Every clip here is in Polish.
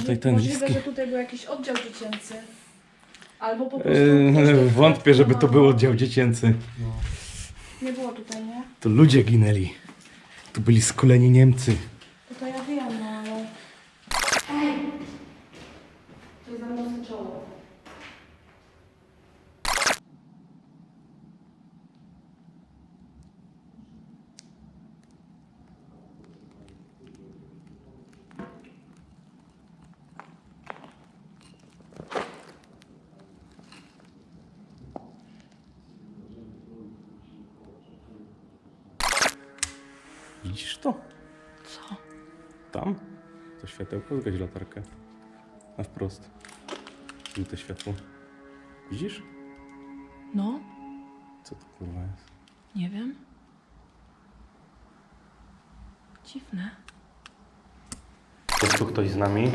tutaj ten Możliwe, że tutaj był jakiś oddział dziecięcy. Albo po prostu... Yy, ktoś tutaj wątpię, żeby to był oddział dziecięcy. Nie było tutaj, nie? To ludzie ginęli. Tu byli skoleni Niemcy. To to ja wiem, no ale... To jest za mocne czoło. Widzisz to? Co? Tam? To światełko, zgaś latarkę. Na wprost. Żółte światło. Widzisz? No, Co to kurwa jest? nie wiem. Dziwne. Jest tu ktoś z nami?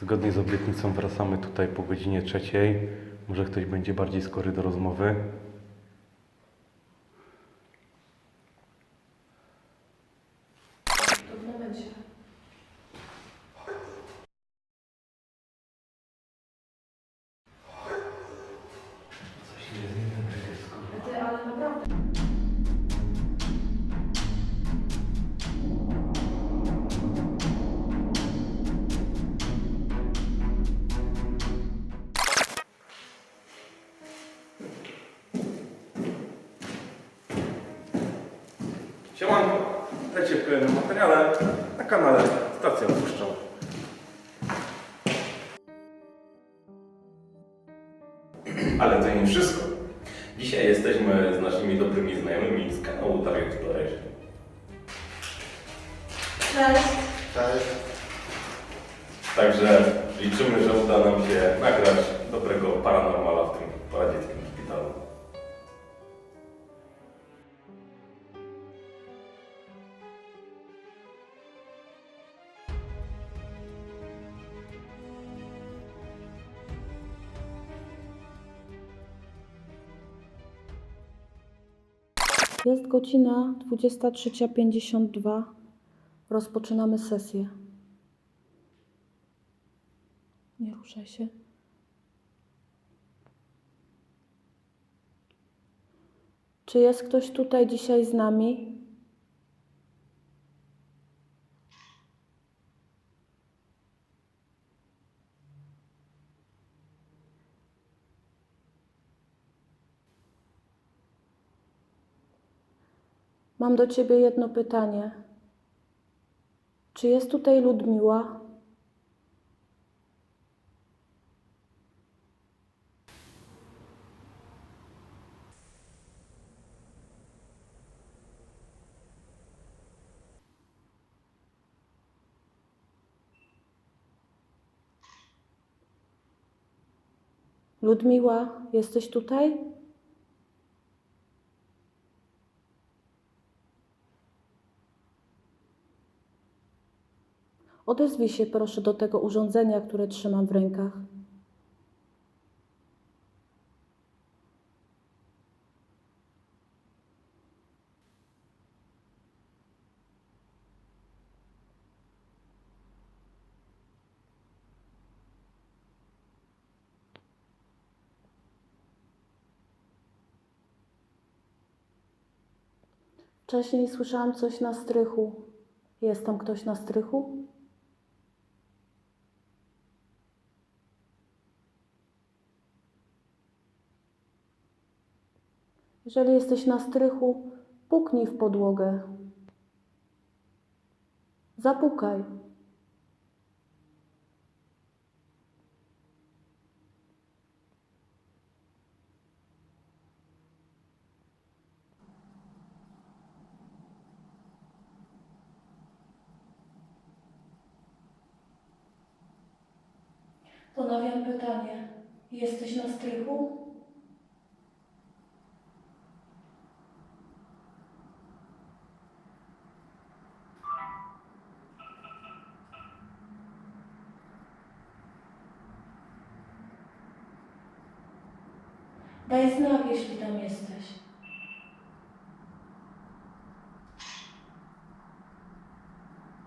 Zgodnie z obietnicą wracamy tutaj po godzinie trzeciej. Może ktoś będzie bardziej skory do rozmowy. Jest godzina 23.52. Rozpoczynamy sesję. Nie ruszaj się. Czy jest ktoś tutaj dzisiaj z nami? Mam do ciebie jedno pytanie. Czy jest tutaj Ludmiła? Ludmiła, jesteś tutaj? Odezwij się proszę do tego urządzenia, które trzymam w rękach. Wcześniej słyszałam coś na strychu. Jest tam ktoś na strychu? Jeżeli jesteś na strychu, puknij w podłogę. Zapukaj. Ponawiam pytanie. Jesteś na strychu? Daj znak, jeśli tam jesteś.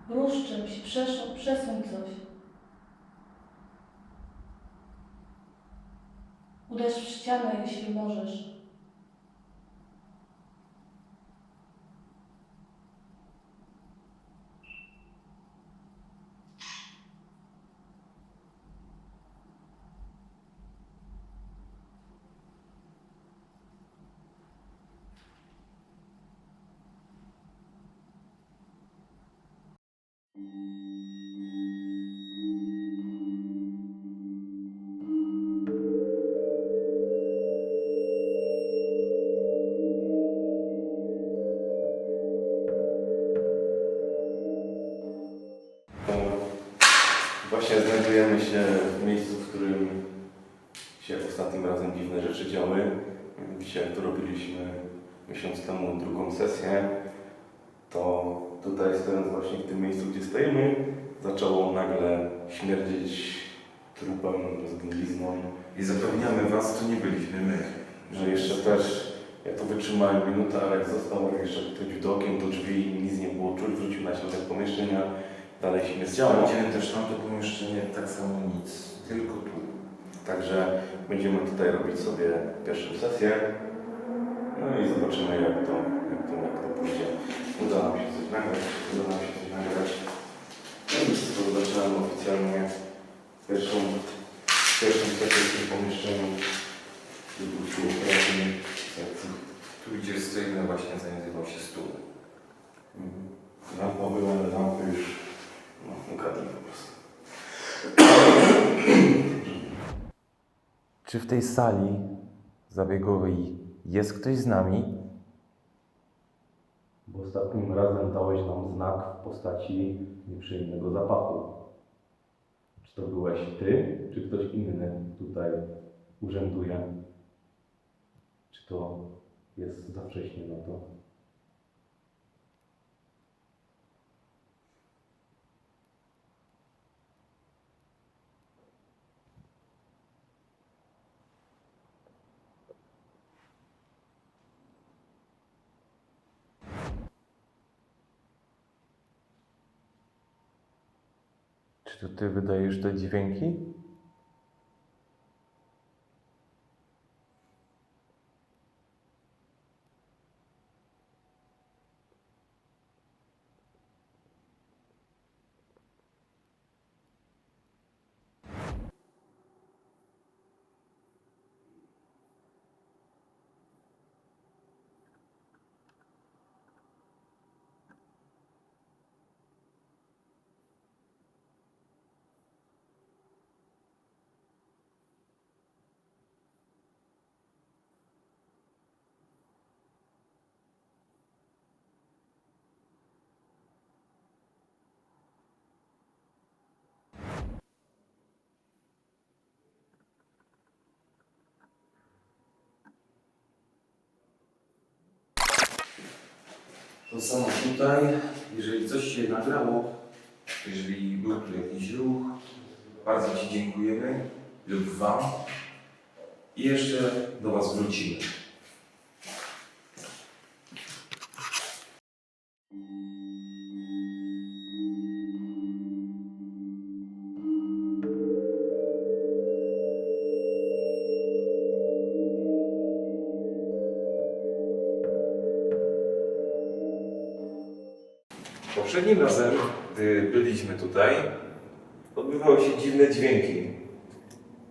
Rusz czymś, przesuń, przesuń coś. Uderz w ścianę, jeśli możesz. Drugą sesję, to tutaj stojąc właśnie w tym miejscu, gdzie stoimy, zaczęło nagle śmierdzieć trupem, zgnilizną. I zapewniamy Was, to nie byliśmy my. Że jeszcze też, ja to wytrzymałem minutę, ale jak został jeszcze ktoś do okien, do drzwi, nic nie było czuć, wrócił na środek pomieszczenia, dalej śmierdziało. Sprawdziłem też tamto pomieszczenie, tak samo nic, tylko tu. Także będziemy tutaj robić sobie pierwszą sesję. No i zobaczymy jak to, jak to, jak to pójdzie. Uda nam się coś nagrać, uda nam się coś nagrać. No i zaczynamy oficjalnie pierwszą, pierwszą sesję w tym pomieszczeniu. Wybuchu operacyjnej sekcji. Tu gdzie stoimy właśnie znajdował się stół. Mhm. Lampa była, ale lampy już no, ukradli po prostu. Czy w tej sali zabiegowej jest ktoś z nami? Bo ostatnim razem dałeś nam znak w postaci nieprzyjemnego zapachu. Czy to byłeś ty, czy ktoś inny tutaj urzęduje? Czy to jest za wcześnie na to? Czy ty wydajesz te dźwięki? To samo tutaj, jeżeli coś się nagrało, jeżeli był tu jakiś ruch, bardzo Ci dziękujemy lub Wam i jeszcze do Was wrócimy. Poprzednim razem, gdy byliśmy tutaj, odbywały się dziwne dźwięki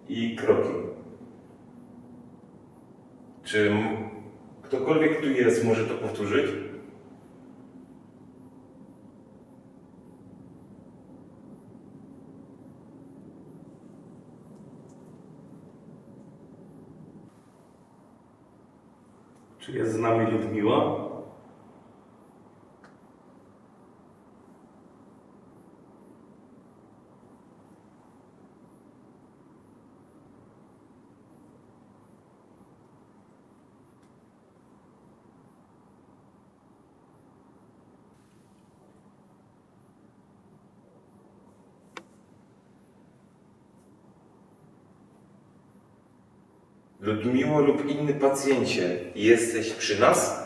i kroki. Czy ktokolwiek tu jest może to powtórzyć? Czy jest z nami Ludmiła? Ludmiło lub inny pacjencie, jesteś przy nas?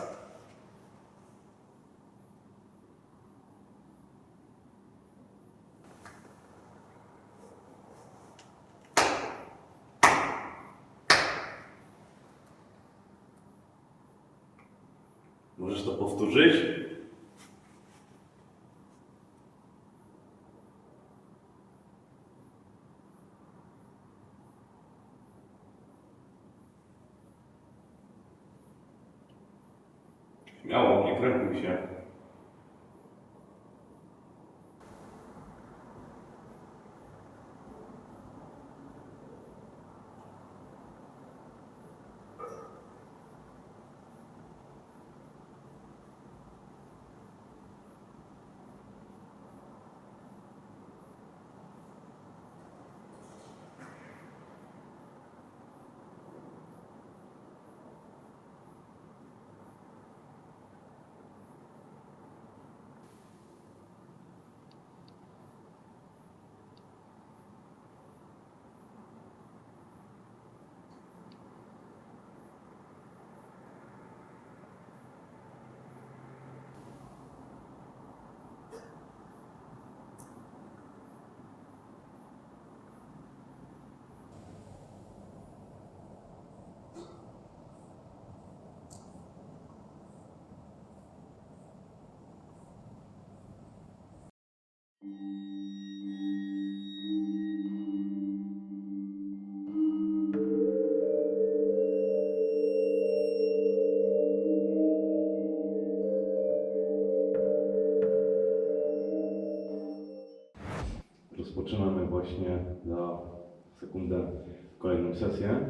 Sekundę kolejną sesję.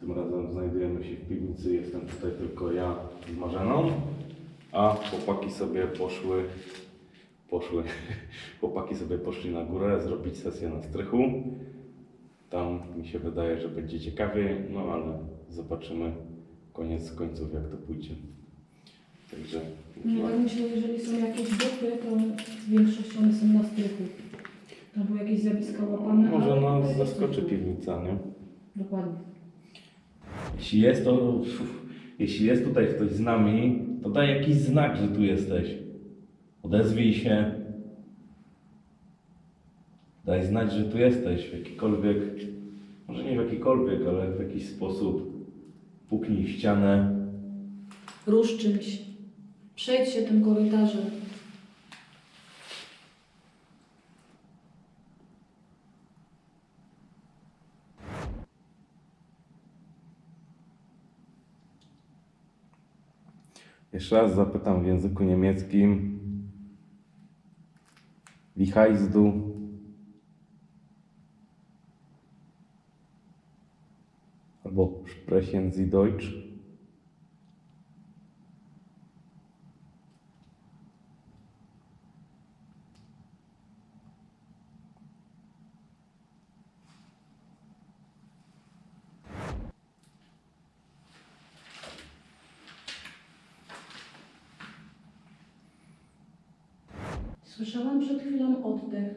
Tym razem znajdujemy się w piwnicy. Jestem tutaj tylko ja z Marzeną, a chłopaki sobie poszły, poszły, chłopaki sobie poszli na górę zrobić sesję na strychu. Tam mi się wydaje, że będzie ciekawiej, no ale zobaczymy koniec końców jak to pójdzie. Także Nie tak myślę, jeżeli są jakieś duchy, to większość one są na strychu. Albo jakieś zjawiska łapane. może ale nas zaskoczy piwnica, nie? Dokładnie. Jeśli jest to, jeśli jest tutaj ktoś z nami, to daj jakiś znak, że tu jesteś. Odezwij się. Daj znać, że tu jesteś w jakikolwiek, może nie w jakikolwiek, ale w jakiś sposób. Puknij w ścianę. Rusz czymś. Przejdź się tym korytarzem. Jeszcze raz zapytam w języku niemieckim. Wie heißt du? Albo sprechen Sie Deutsch? Słyszałam przed chwilą oddech.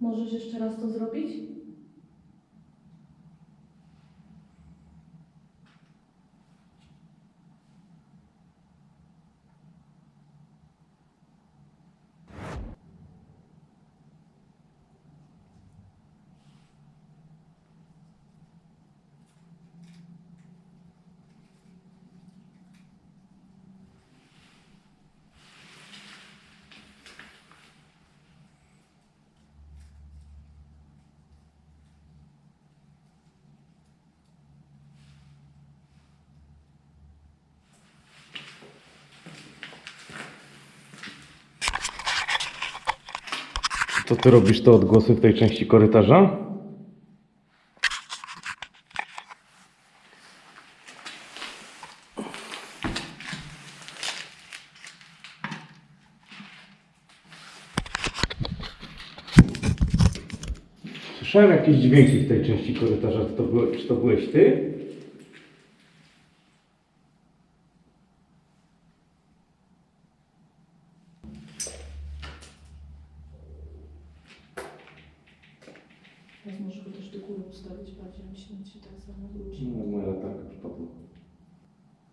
Możesz jeszcze raz to zrobić? To ty robisz te odgłosy w tej części korytarza? Słyszałem jakieś dźwięki w tej części korytarza. Czy to, było, czy to byłeś ty? Teraz może go też do góry ustawić bardziej, myślę, że ci tak samo wróci. No, moja latarka przypadła.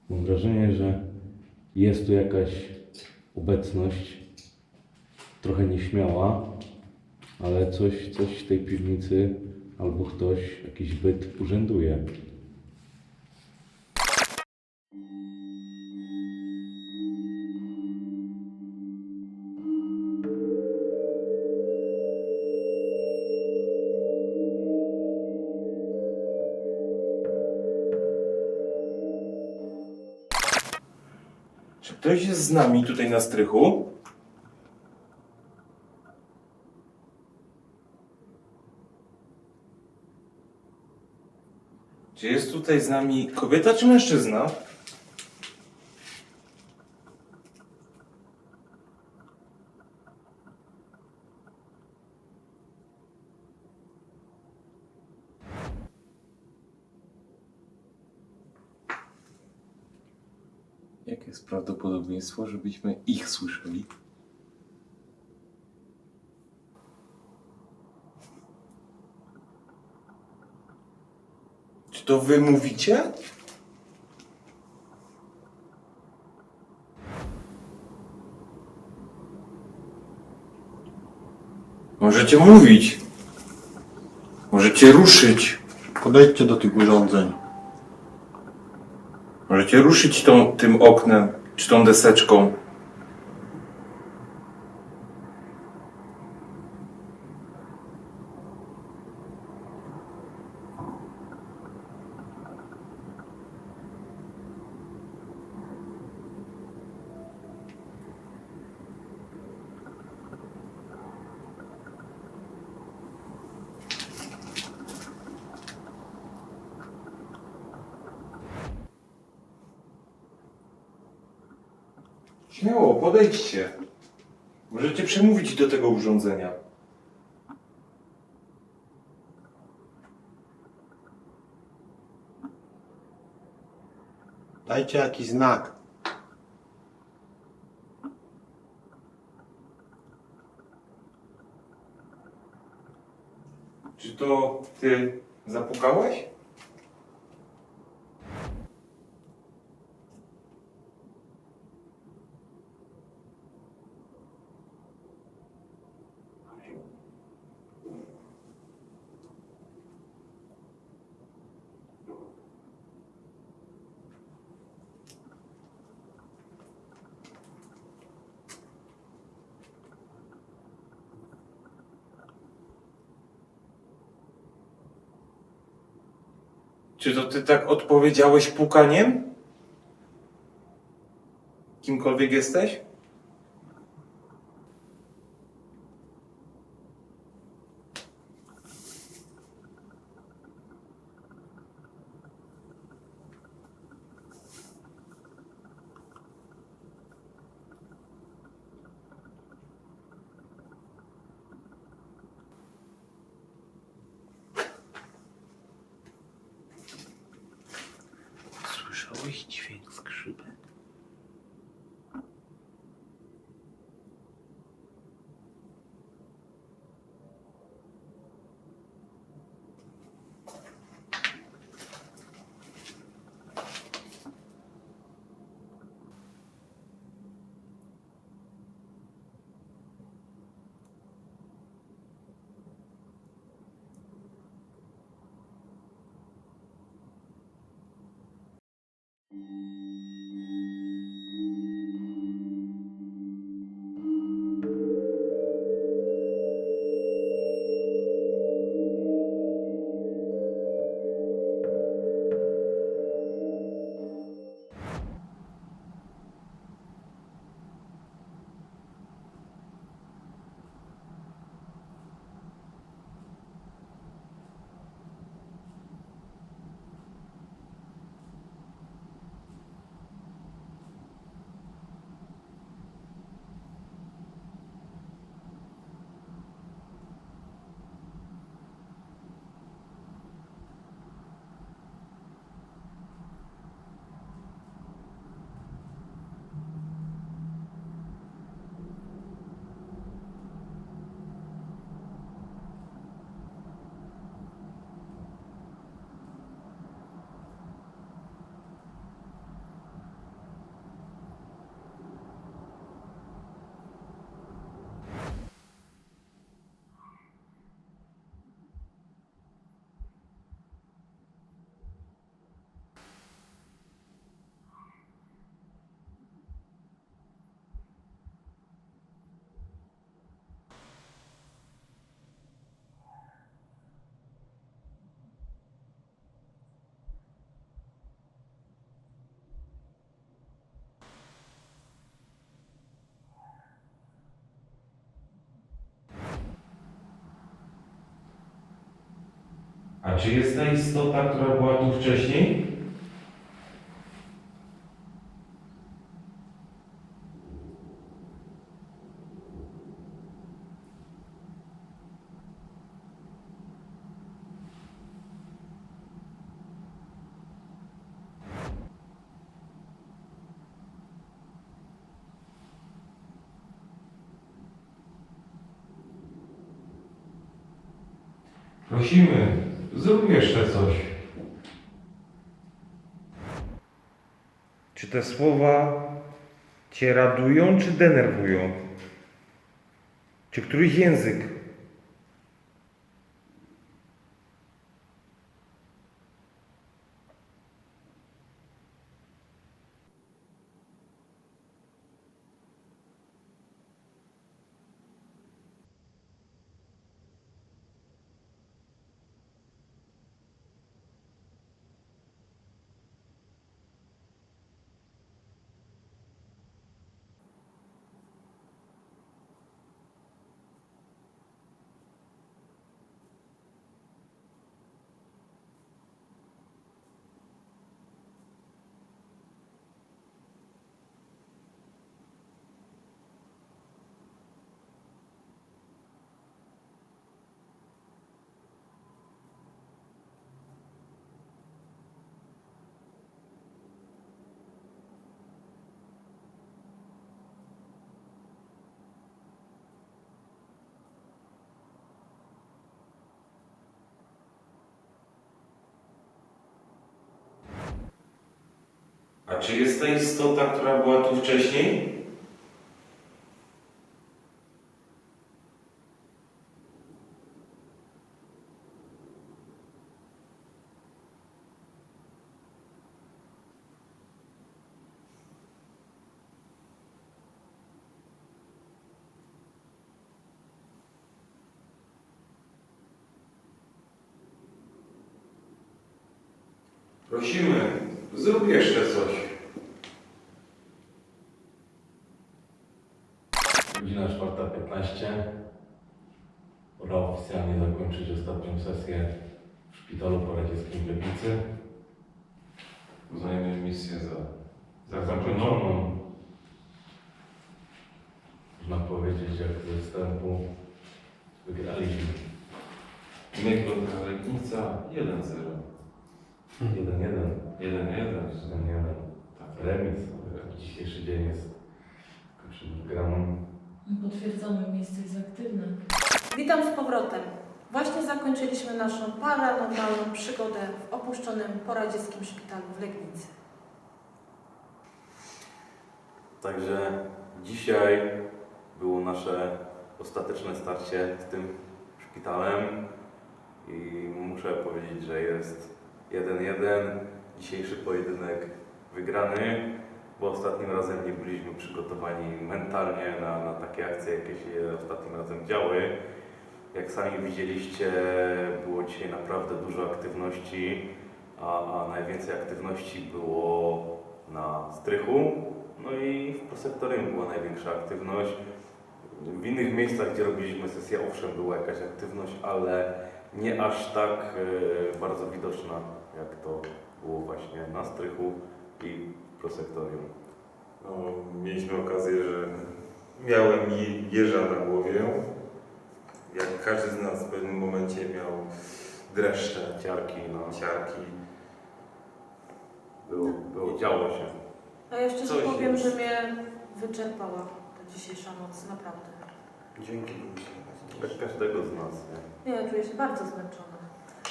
Mam wrażenie, że jest tu jakaś obecność, trochę nieśmiała, ale coś, coś w tej piwnicy albo ktoś, jakiś byt urzęduje. Z nami tutaj na strychu? Czy jest tutaj z nami kobieta czy mężczyzna? Jakie jest prawdopodobieństwo, żebyśmy ich słyszeli? Czy to wy mówicie? Możecie mówić. Możecie ruszyć. Podejdźcie do tych urządzeń. Możecie ruszyć tą, tym oknem, czy tą deseczką. Śmiało, podejdźcie. Możecie przemówić do tego urządzenia. Dajcie jakiś znak. Czy to ty zapukałeś? Czy to ty tak odpowiedziałeś pukaniem? Kimkolwiek jesteś? Ui, que feio. Czy jest ta istota, która była tu wcześniej? Prosimy, zrób jeszcze coś. Czy te słowa Cię radują, czy denerwują? Czy któryś język? A czy jest ta istota, która była tu wcześniej? Prosimy, zrób jeszcze coś. Godzina 4.15. Pora oficjalnie zakończyć ostatnią sesję w szpitalu poradzieckim w Legnicy. Uznajemy misję za Zakończoną. Można powiedzieć, jak ze wstępu wygraliśmy. Miękka Legnica 1-0. 1-1. 1-1. 1-1. Tak, remis. Dzisiejszy dzień jest kończymy wygraną. Potwierdzamy, miejsce jest aktywne. Witam z powrotem. Właśnie zakończyliśmy naszą paranormalną przygodę w opuszczonym poradzieckim szpitalu w Legnicy. Także dzisiaj było nasze ostateczne starcie z tym szpitalem i muszę powiedzieć, że jest 1-1. Dzisiejszy pojedynek wygrany, bo ostatnim razem nie byliśmy przygotowani mentalnie na, na takie akcje, jakie się ostatnim razem działy. Jak sami widzieliście, było dzisiaj naprawdę dużo aktywności, a, a najwięcej aktywności było na strychu, no i w prosektorium była największa aktywność. W innych miejscach, gdzie robiliśmy sesję, owszem, była jakaś aktywność, ale nie aż tak e, bardzo widoczna, jak to było właśnie na strychu i prosektorium. No, mieliśmy okazję, że miałem je- jeża na głowie. Jak każdy z nas w pewnym momencie miał dreszcze, Ciarki, no, ciarki. było, było, działo się. A ja jeszcze Coś powiem, jest. że mnie wyczerpała ta dzisiejsza noc, naprawdę. Dzięki. Jak każdego z nas, nie? Nie, czuję się bardzo zmęczona.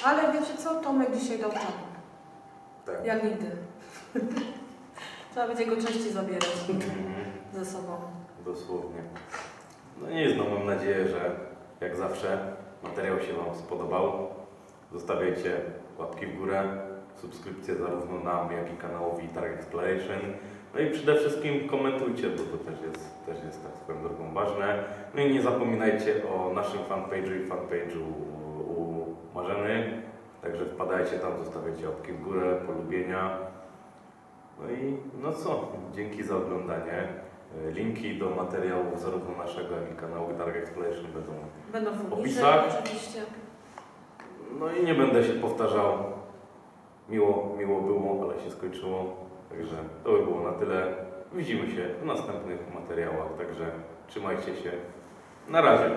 Ale wiecie co? Tomek dzisiaj dał czadu. Tak. Jak nigdy. Trzeba będzie go częściej zabierać ze sobą. Dosłownie. No nie no mam nadzieję, że jak zawsze materiał się Wam spodobał. Zostawiajcie łapki w górę, subskrypcje zarówno nam, jak i kanałowi Dark Exploration. No i przede wszystkim komentujcie, bo to też jest, też jest tak swoją drogą ważne. No i nie zapominajcie o naszym fanpage'u i fanpage'u u Marzeny. Także wpadajcie tam, zostawiajcie łapki w górę, polubienia. No i no co, dzięki za oglądanie. Y, linki do materiałów zarówno naszego, jak i kanału Guitar Exploration będą, będą w opisach. Oczywiście. No i nie będę się powtarzał. Miło, miło było, ale się skończyło. Także to by było na tyle. Widzimy się w następnych materiałach, także trzymajcie się. Na razie.